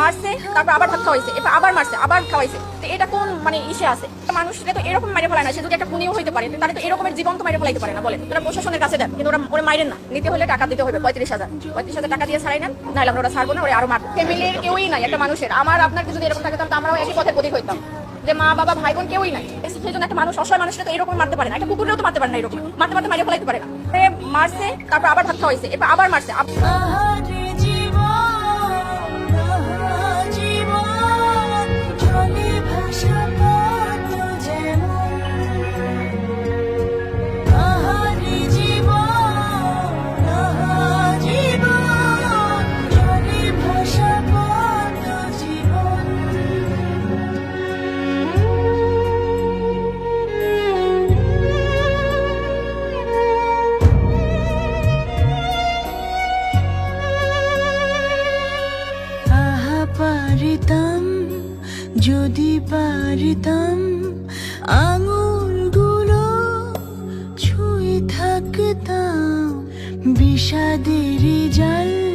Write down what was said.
মারছে, তারপর আবার ভাত খাওয়াইছে এবার আবার মারছে, আবার খাওয়াইছে। তো এটা কোন মানে ইসে আছে? মানুষরা তো এরকম মাইরে ফেলায় না, সে যদি একটা পুনিও হইতে পারে, তাহলে তো এরকমের জীবন তো মাইরে ফেলাইতে পারে না বলে ওরা প্রশাসনের কাছে দেন, কিন্তু ওরা ওরা মাইরেন না। নিতে হলে টাকা দিতে হবে, পঁয়ত্রিশ হাজার। পঁয়ত্রিশ হাজার টাকা দিয়ে ছাড়াই নেন, নাহলে আমরা ওরা ছাড়বো না, ওরা আরও মারবো। ফ্যামিলির কেউই নাই একটা মানুষের। আমার, আপনার যদি এরকম থাকে, তাহলে আমরাও একই পথে প্রতীক হইতাম। যে মা, বাবা ভাই বোন কেউই নাই। সেই জন্য একটা মানুষ, অসহায় মানুষটা তো এরকম মারতে পারে না। একটা কুকুরেও তো মারতে পারে না এরকম। মারতে মারতে মাইরে ফেলাইতে পারে না। মারছে, তারপর আবার ভাত খাওয়াইছে এবার আবার মারছে। পারিতাম যদি পারিতাম আঙুলগুলো ছুঁয়ে থাকতাম বিষাদেরই জাল